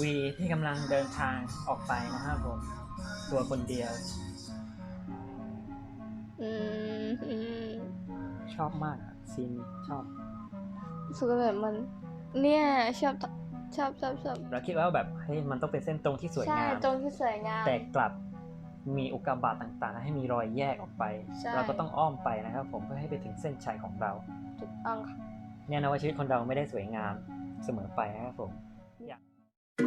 วีที่กำลังเดินทางออกไปนะครับผม ตัวคนเดียว อืมอืมชอบมากอะซีนนี้ชอบ รู้สึกว่าแบบมัน เนี่ยชอบชอบชอบชอบเราคิดว่าแบบเฮ้ยมันต้องเป็นเส้นตรงที่สวยใช่งาม ตรงที่สวยงาม แต่กลับมีอุกกาบาตต่างๆ ให้มีรอยแยกออกไป ใช่ เราก็ต้องอ้อมไปนะครับ ผมเพื่อให้ไปถึงเส้นชัยของเรา ถูกต้องค่ะ เนี่ยนะว่าชีวิตคนเราไม่ได้สวยงามเสมอไปนะครับผมอยาก ท่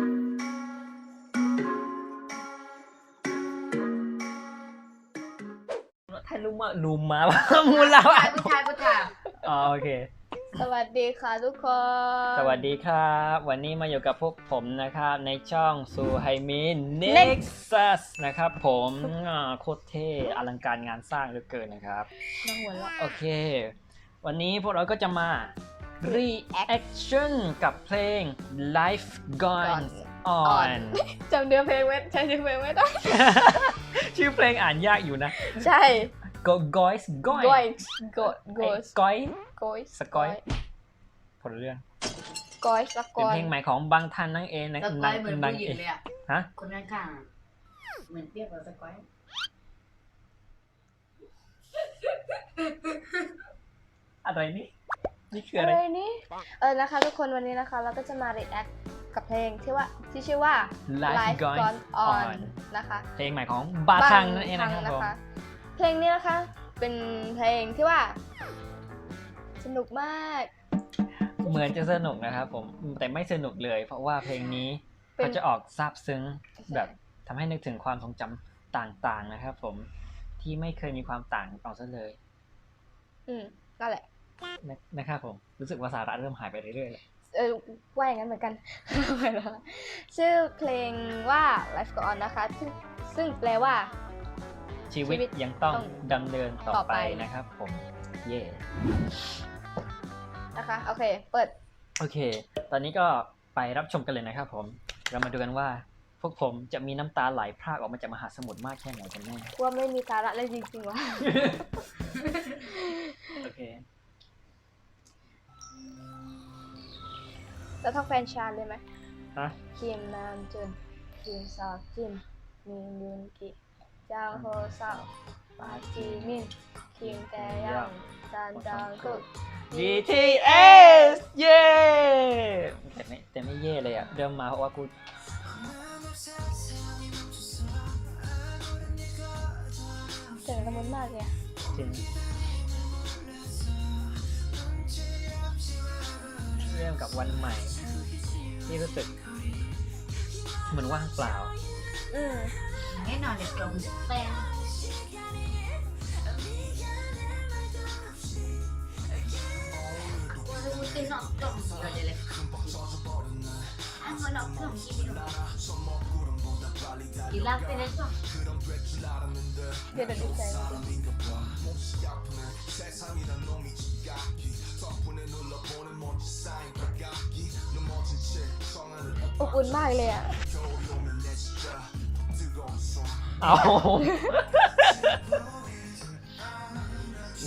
านรู้มารู้มาว่ามูลเราอะผู้ชายผู้ชายอ๋อโอเค สวัสดีค่ะทุกคน สวัสดีครับ วันนี้มาอยู่กับพวกผมนะครับ ในช่องซูไฮมิน Nexus นะครับผมอ่าโคตรเท่อลังการงานสร้างเหลือเกินนะครับน้องหัวเราะโอเค วันนี้พวกเราก็จะมา reaction กับเพลง Life Gone On จำเนื้อเพลงไว้ใช้ชื่อเพลงไว้ได้ ชื่อเพลงอ่านยากอยู่นะ ใช่ Go Goys Goy โกยโกยโกยก้อยโกยสกอยผลเรื่องโกยสกเป็นอยเพลงใหม่ของบางทันนั่งเองนะสกอยเหมือนนางผู้หญิเองกเลยอะฮะคนข้างๆอะเหมือนเทียบกับสกอยอะไรนี่ นี่คืออะอะไร ไรนี่เออนะคะ ทุกคนวันนี้นะคะ เราก็จะมา react กับเพลงที่ว่าที่ชื่อว่า Life Gone On นะคะเพลงใหม่ของบาทังนั่นเองนะครับผมเพลงนี้นะคะ เป็นเพลงที่ว่า สนุกมากเหมือนจะสนุกนะครับผมแต่ไม่สนุกเลย เพราะว่าเพลงนี้เป็นเขาจะออกซาบซึ้งแบบทำให้นึกถึงความทรงจำต่างๆนะครับผมที่ไม่เคยมีความต่างเอาซะเลย อืมนั่นแหละ นะนะครับผมรู้สึกว่าสาระเริ่มหายไปเรื่อยๆเลยเออว่าอย่างนั้นเหมือนกันชื่อเพลงว่า Life Go On นะคะซึ่งซึ่งแปลว่า ชีวิตชีวิตยังต้องต้องดำเนินต่อต่อไปไปนะครับผม เย่นะคะ โอเค เปิด โอเค ตอนนี้ก็ไปรับชมกันเลยนะครับผม เรามาดูกันว่า พวกผมจะมีน้ำตาไหลพรากออกมาจากมหาสมุทรมากแค่ไหนกันแน่ว่าไม่มีสาระเลยจริงๆวะโอเค แล้วท่องแฟนชานเลยไหมฮะคิมนามจุนคิมซอคิมมินยุนกิจางโฮเซาปาจีมินคิมแตยังซันจางกุก BTS เย้แต่ไม่แต่ไม่เย่เลยอะเริ่มมาเพราะว่ากูเสียงละมุนมากเลยอะจริง เริ่มกับวันใหม่ ที่รู้สึกเหมือนว่างเปล่าอืมแน่นอนเด็กตรงแป้งรู้สึกนอกตรงเดียวเลยอันมันนอกตรงที่ไม่รู้อีลาเซเลสเดี๋ยวเดี๋ยวดีใจ อบอุ่นมากเลยอะ เอา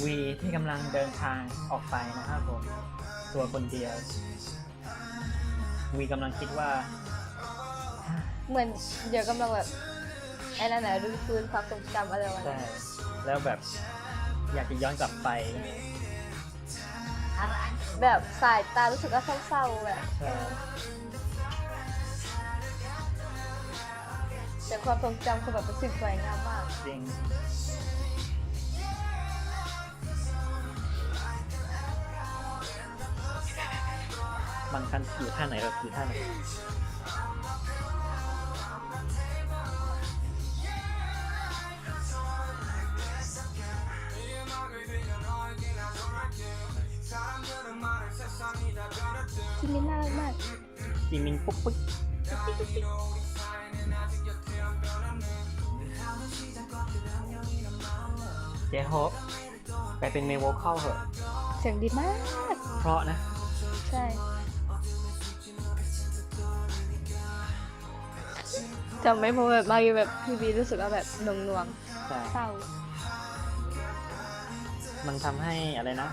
วีที่กำลังเดินทางออกไปนะครับผม ตัวคนเดียว วีกำลังคิดว่า เหมือนเดี๋ยวกำลังแบบไอ้นั่นน่ะรื้อฟื้นความทรงจำอะไรวะใช่แล้วแบบอยากจะย้อนกลับไปอะไรแบบสายตารู้สึกว่าเศร้าๆแบบ ใช่ แต่ความทรงจำคือแบบเป็นสิ่งสวยงามมาก จริงบางคันอยู่ท่าไหนเราอยู่ท่าไหนที่มินน่ารักมาก จีมินปุ๊กปุ๊ก เจโฮปไปเป็นเมโวเข้าเหอะ เสียงดีมาก เพราะนะ ใช่ จำไม่พอแบบบางทีแบบพี่บีรู้สึกว่าแบบหน่วงหน่วงใช่ๆเศร้า มันทำให้อะไรนะ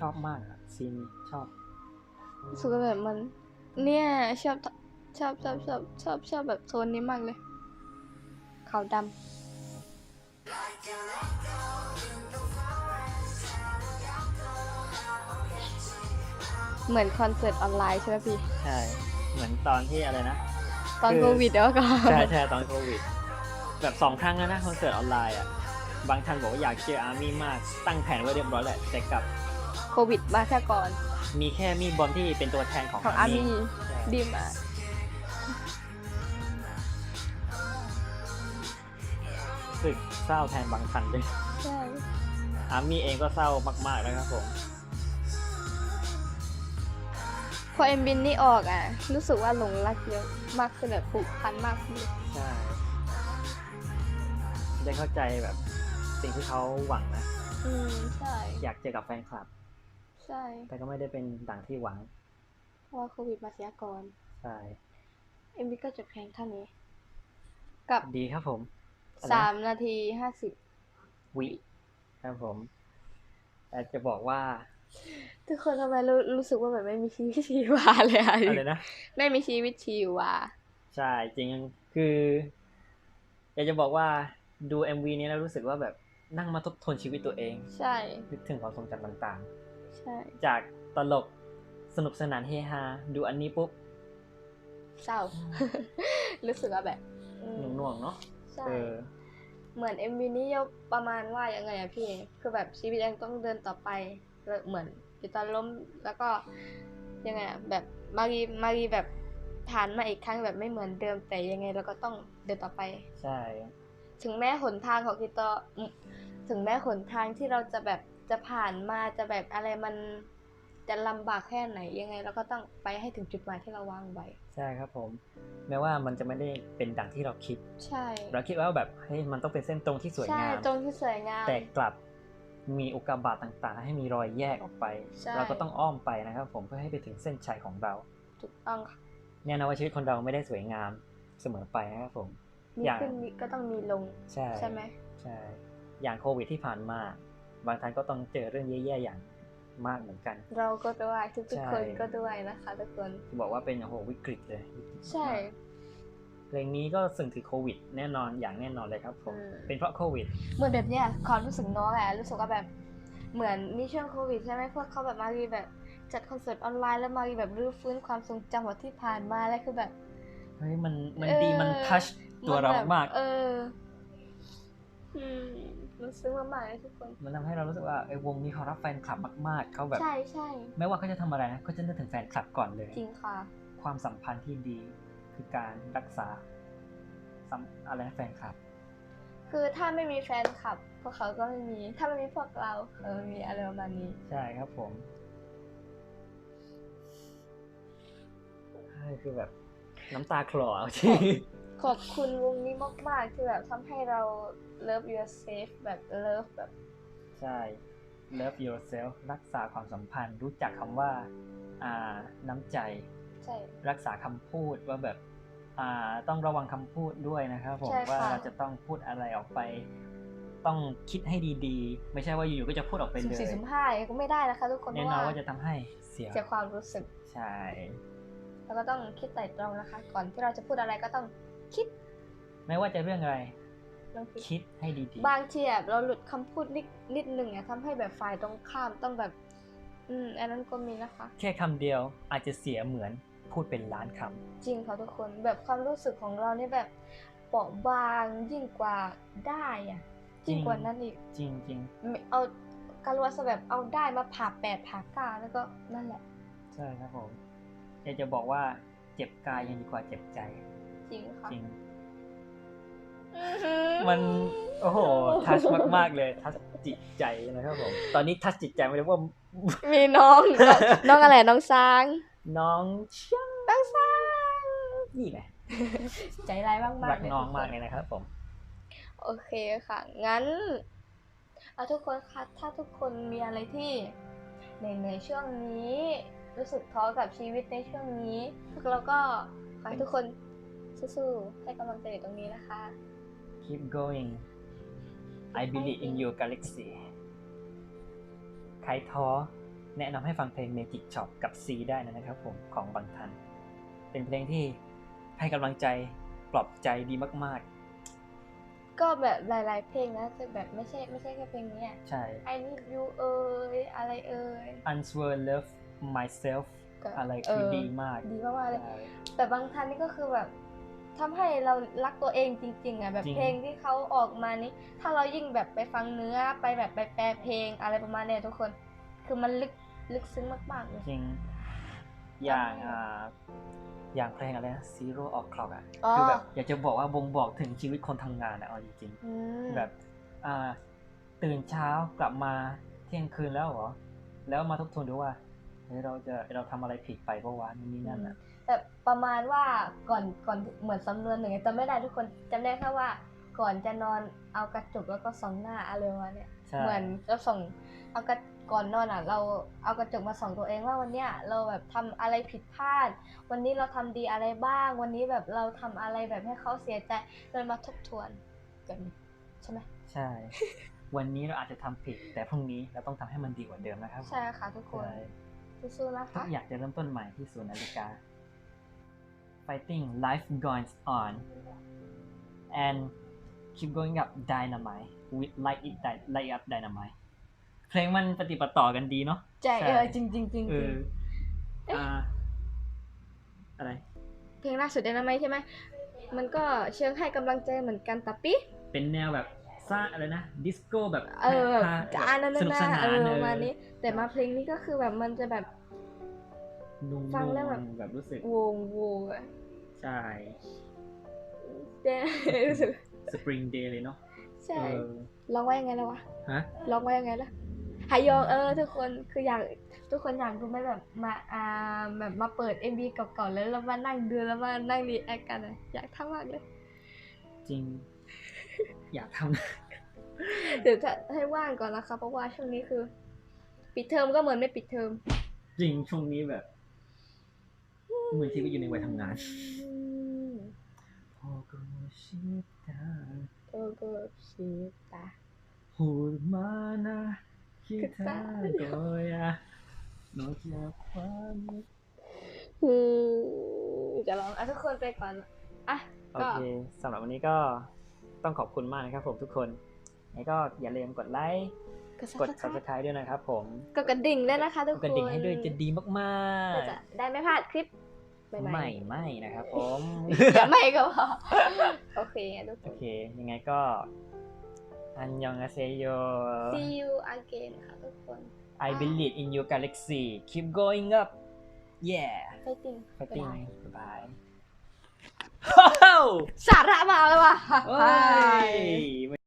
ชอบมากอะซีนนี้ชอบ รู้สึกว่าแบบมัน เนี่ยชอบชอบชอบชอบชอบชอบแบบโซนนี้มากเลยขาวดำเหมือนคอนเสิร์ตออนไลน์ใช่ไหมพี่ ใช่ เหมือนตอนที่อะไรนะ ตอนคือโควิดแล้วก็ใช่ใช่ตอนโควิด แบบสองครั้งแล้วนะคอนเสิร์ตออนไลน์อะ บางท่านบอกว่าอยากเจออาร์มี่มาก ตั้งแผนไว้เรียบร้อยแหละแต่กลับ โควิดมาแค่ก่อนมีแค่มีบอลที่เป็นตัวแทนของของอาอาร์ร์มี่มี่ใช่ดีมากรู้สึกเศร้าแทนบางท่านเลยใช่อาร์มี่เองก็เศร้ามากๆนะครับผม พอเอ็มบินนี่ออกอะ รู้สึกว่าหลงรักเยอะมากขึ้นแบบผูกพันมากขึ้นใช่ได้เข้าใจแบบสิ่งที่เขาหวังนะ อืมใช่ อยากเจอกับแฟนคลับ ใช่ แต่ก็ไม่ได้เป็นดังที่หวัง เพราะว่าโควิดมาเสียก่อน ใช่ เอ็มบิก็จบเพลงเท่านี้ กับดีครับผมอะไรนะสามนาทีห้าสิบวิครับผมแต่จะบอกว่า ทุกคนทำไมรู้รู้สึกว่าแบบไม่มีชีวิตชีวาเลยอะอะไรนะ ไม่มีชีวิตชีวา ใช่ จริงคืออยากจะบอกว่าดู MV นี้แล้วรู้สึกว่าแบบนั่งมาทบทวนชีวิตตัวเอง ใช่ นึกถึงความทรงจำต่าง ใช่ๆจากตลกสนุกสนานเฮฮา ดูอันนี้ปุ๊บ เศร้า รู้สึกว่าแบบอืมหน่วงๆเนาะใช่เออเหมือน MV นี้ยกประมาณว่ายังไงอะพี่ คือแบบชีวิตยังต้องเดินต่อไปแล้วเหมือนอยู่ตอนล้มแล้วก็ยังไงอะแบบมารีมารีแบบผ่านมาอีกครั้งแบบไม่เหมือนเดิมแต่ยังไงเราก็ต้องเดินต่อไป ใช่ ถึงแม้หนทางของคิโตะอืม ถึงแม้หนทางที่เราจะแบบจะผ่านมาจะแบบอะไรมันจะลำบากแค่ไหนยังไง เราก็ต้องไปให้ถึงจุดหมายที่เราวางไว้ ใช่ครับผม แม้ว่ามันจะไม่ได้เป็นดังที่เราคิด ใช่ เราคิดว่าแบบเฮ้ยมันต้องเป็นเส้นตรงที่สวยใช่งาม ตรงที่สวยงาม แต่กลับมีอุกกาบาตต่างๆ ให้มีรอยแยกออกไปใช่เราก็ต้องอ้อมไปนะครับ ผมเพื่อให้ไปถึงเส้นชัยของเราถูกต้องค่ะแน่นอนว่าชีวิตคนเราไม่ได้สวยงามเสมอไปนะครับผมมีอย่างขึ้นมีก็ต้องมีลงใช่ใช่ไหมใช่ อย่างโควิดที่ผ่านมา บางท่านก็ต้องเจอเรื่องแย่ๆอย่างมากเหมือนกัน เราก็ด้วยทุกใช่ๆคนก็ด้วยนะคะทุกคนบอกว่าเป็นโอ้โหวิกฤตเลย ใช่เพลงนี้ก็สึงถึงโควิด แน่นอนอย่างแน่นอนเลยครับผมอืมเป็นเพราะโควิดเหมือนแบบเนี้ยความรู้สึกน้องอะรู้สึกว่าแบบเหมือนมีช่วงโควิดใช่ไหมพวกเขาแบบมารีแบบจัดคอนเสิร์ตออนไลน์แล้วมารีแบบรื้อฟื้นความทรงจำของที่ผ่านมาแล้วคือแบบเฮ้ยมันมันเออดีมันทัชตัวเรานแบบมาก เออ อืมมันซึ้งมากๆเลยทุกคน มันทำให้เรารู้สึกว่าไอ้วงนี้เขารักแฟนคลับมากๆเขาแบบใช่ใช่ไม่ว่าเขาจะทำอะไรนะเขาจะนึกถึงแฟนคลับก่อนเลย จริงค่ะ ความสัมพันธ์ที่ดีคือการรักษาสัมอะไรนะแฟนคลับ คือถ้าไม่มีแฟนคลับ พวกเขาก็ไม่มี ถ้าไม่มีพวกเราเออมีอะไรประมาณนี้ ใช่ครับผมใช่คือแบบน้ำตาคลอเอาจริง ขอบคุณวงนี้มากๆที่แบบทำให้เรา love yourself แบบ love แบบ ใช่ love yourself รักษาความสัมพันธ์ รู้จักคำว่า อ่า น้ำใจ ใช่ รักษาคำพูดว่าแบบ อ่า ต้องระวังคำพูดด้วยนะครับผมใช่ค่ะว่าเราจะต้องพูดอะไรออกไป ต้องคิดให้ดีๆ ไม่ใช่ว่าอยู่ๆก็จะพูดออกไปสุ่มเลยสี่สุ่มห้าก็ไม่ได้นะคะทุกคนเพแน่ราะนอนว่าว่าจะทำให้เสียเสียความรู้สึก ใช่ แล้วก็ต้องคิดไตร่ตรองนะคะ ก่อนที่เราจะพูดอะไรก็ต้อง คิด ไม่ว่าจะเรื่องอะไรต้องคิด คิดให้ดีบางทีแบบเราหลุดคำพูดนิดนิดหนึ่งอะทำให้แบบฝ่ายตรงข้ามต้องแบบ อืม อันนั้นก็มีนะคะๆแค่คำเดียวอาจจะเสียเหมือนพูดเป็นล้านคจริงค่ะทุกคนแบบความรู้สึกของเรานี่แบบเปราะบางยิ่งกว่าได้อะยิ่งกว่านั้นอีกำจริงไม่เอาการว่าจะแบบเอาได้มาผ่าแปดผ่าเก้าแล้วก็นั่นแหละ ๆ ใช่ครับผม อยากจะบอกว่าเจ็บกายยังดีกว่าเจ็บใจ จริงค่ะจริงอื้อหือมันโอ้โห ทัชมาก ๆ เลย ทัชจิตใจนะครับผม ตอนนี้ทัชจิตใจไม่ได้ว่า มีน้อง น้องอะไรน้องซาง น้องเชียงน้องซางนี่ไงใจร้ายมากๆรักน้องทุมากคนเลยนะครับผม โอเคค่ะ งั้นเอาทุกคนคะถ้าทุกคนมีอะไรที่ในในช่วงนี้ รู้สึกท้อกับชีวิตในช่วงนี้พวกเราก็ขอให้ทุกคน สู้ๆให้กำลังใจอยู่ตรงนี้นะคะ keep going I believe in your galaxy ใครท้อแนะนำให้ฟังเพลง Magic Shop กับ C ได้นะครับผมของบางทัน เป็นเพลงที่ให้กำลังใจปลอบใจดีมาก ก็แบบหลายๆ เพลงนะแต่แบบไม่ใช่ไม่ใช่แค่เพลงนี้อะๆใช่ I need you เอ่ยอะไรเอ่ย Unswer Love Myself ก็อะไรคือเออ ดีมากดีมากๆเลย ใช่ แต่บางท่านนี่ก็คือแบบ ทำให้เรารักตัวเองจริงๆอะแบบจริง เพลงที่เขาออกมานี้ ถ้าเรายิ่งแบบไปฟังเนื้อไปแบบไปแปลเพลงอะไรประมาณเนี้ยทุกคน คือมันลึกลึกซึ้งมากๆเลย จริง อย่างอ่าอย่างเพลงอะไรนะ Zero O'Clock อะอ๋อ คือแบบอยากจะบอกว่าบ่งบอกถึงชีวิตคนทำงานอะเอาจริงอืม ๆแบบอ่าตื่นเช้ากลับมาเที่ยงคืนแล้วเหรอ แล้วมาทบทวนดูว่า เฮ้ยเราจะเราทำอะไรผิดไปปะวะนู่นนี่นั่นอะแบบประมาณว่าก่อนก่อนเหมือนสำนวนหนึ่งจำไม่ได้ทุกคนจำได้แค่ว่าก่อนจะนอนเอากระจกแล้วก็ส่องหน้าอะไรประมาณเนี้ยใช่เหมือนเราส่องเอากระก่อนนอนอะ เราเอากระจกมาส่องตัวเองว่าวันเนี้ยเราแบบทำอะไรผิดพลาด วันนี้เราทำดีอะไรบ้าง วันนี้แบบเราทำอะไรแบบให้เขาเสียใจเรามาทบทวนกันใช่ไหมใช่ วันนี้เราอาจจะทำผิดแต่พรุ่งนี้เราต้องทำให้มันดีกว่าเดิมนะครับใช่ค่ะทุกคนใช่ สู้ๆนะทุคะกอย่างจะเริ่มต้นใหม่ที่ศูนย์นาฬิกา fighting life goes on and keep going up dynamite with light it Dy- light up dynamite เพลงมันปฏิปต่อกันดีเนาะใจใช่เออจริงจริงจริงเอจริงออ่าอะไร เพลงล่าสุดได้นะไหมใช่ไหมมันก็เชิงให้กำลังใจเหมือนกันแต่ปิ๊เป็นแนวแบบ ซ่าอะไรนะดิสโก้แบบเออแบบฮาจะอ่านนั่นสนุกสนะนานเออเอปอระมาณนี้ แต่มาเพลงนี้ก็คือแบบมันจะแบบนุ่มๆฟังแล้วแบบแบบรู้สึกวงวงอะใช่เด้รู้สึกสปริงเดย์เลยเนาะใช่เออร้องว่ายังไงแล้ววะฮะร้องว่ายังไงล่ะหายองเออทุกคนคืออยากทุกคนอยากดูไหมแบบมาอ่าแบบมาเปิด MV เก่าๆแล้วเรามานั่งดูแล้วมานั่งรีแอคกันอะอยากทำมากเลย จริง อยากทำเดี๋ยวจะให้ว่างก่อนนะคะเพราะว่าช่วงนี้คือ ปิดเทอมก็เหมือนไม่ปิดเทอมจริงช่วงนี้แบบเหมือนชีวิตอยู่ในวัยทำงานพอก็ชิดตาโอ้ก็ชีตาพูดมานะคิดทางก็ยานอกจากความอืมจะลองอะทุกคนไปก่อนอะโอก็เคสำหรับวันนี้ก็ ต้องขอบคุณมากนะครับผมทุกคนแล้วก็อย่าลืมกดไลค์กดกด subscribe subscribe ด้วยนะครับผมกดกระดิ่งด้วยนะคะทุกกคดนกระดิ่งให้ด้วยจะดีมากเพื่อจะได้ไม่พลาดคลิปใหๆม่ไม่ไม่นะครับผมๆอย่าไม่ก็พอโอเคงั้นทุกคโอนเค ยังไงก็อันยองอาเซโย see you again ค่ะทุกคน I believe in your galaxy keep going up yeah fighting fighting บ๊ายบาย bye สาระมาแล้วว่ะ เฮ้ย